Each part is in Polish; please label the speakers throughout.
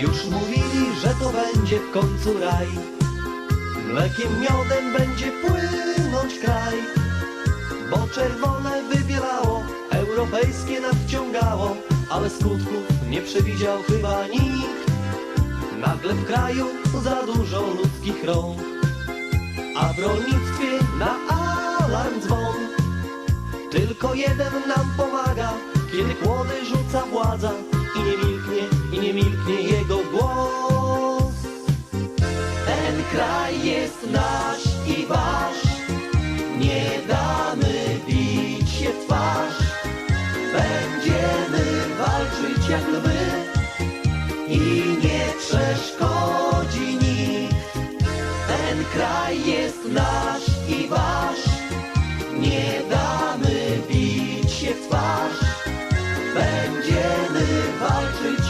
Speaker 1: Już mówili, że to będzie w końcu raj. Mlekiem miodem będzie płynąć kraj. Bo czerwone wybielało, europejskie nadciągało. Ale skutków nie przewidział chyba nikt. Nagle w kraju za dużo ludzkich rąk. A w rolnictwie na alarm dzwon. Tylko jeden nam pomaga Kiedy kłody rzuca władza I nie milknie, i nie milknie jego głos. Ten kraj jest nasz i wasz. Nie damy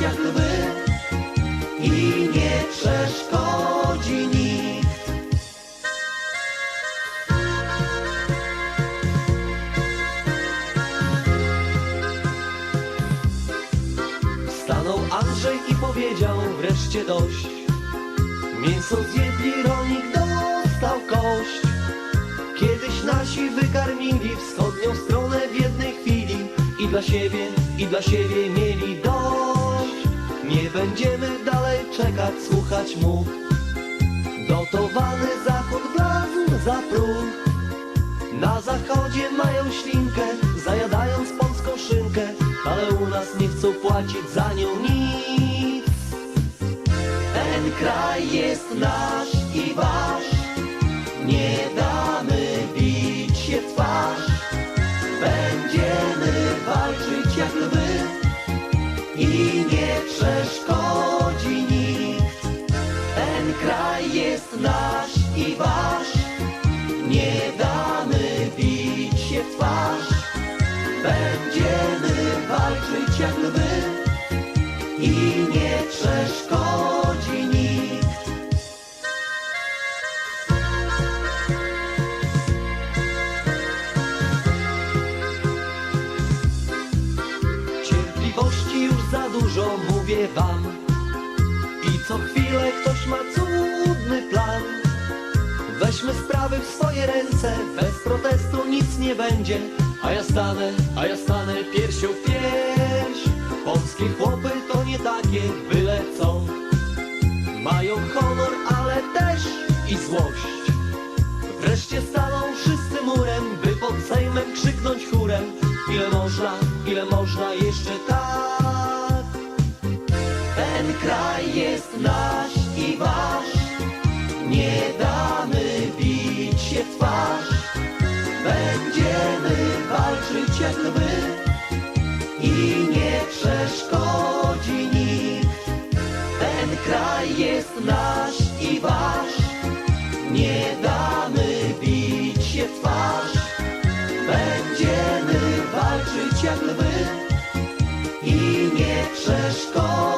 Speaker 1: jak lwy i nie przeszkodzi nikt. Stanął Andrzej i powiedział wreszcie dość. Mięso zjedli, rolnik dostał kość. Kiedyś nasi wykarmili wschodnią stronę w jednej chwili i dla siebie, i dla siebie mieli dość. Nie będziemy dalej czekać, słuchać mu. Dotowany zachód blazn za próg. Na zachodzie mają ślinkę, zajadając polską szynkę, ale u nas nie chcą płacić za nią nic. Ten kraj jest nasz i wasz, nie przeszkodzi nikt. Ten kraj jest nasz i wasz, nie damy bić się w twarz. Będziemy walczyć jak lwy i nie przeszkodzi dużo, mówię wam. I co chwilę ktoś ma cudny plan. Weźmy sprawy w swoje ręce, bez protestu nic nie będzie. A ja stanę, a ja stanę piersią w pierś. Polskie chłopy to nie takie byle co. Mają honor, ale też i złość. Wreszcie staną wszyscy murem, by pod Sejmem krzyknąć chórem. Ile można, ile można jeszcze tak? Ten kraj jest nasz i wasz, nie damy bić się w twarz. Będziemy walczyć jak lwy i nie przeszkodzi nikt. Ten kraj jest nasz i wasz, nie damy bić się w twarz. Będziemy walczyć jak lwy i nie przeszkodzi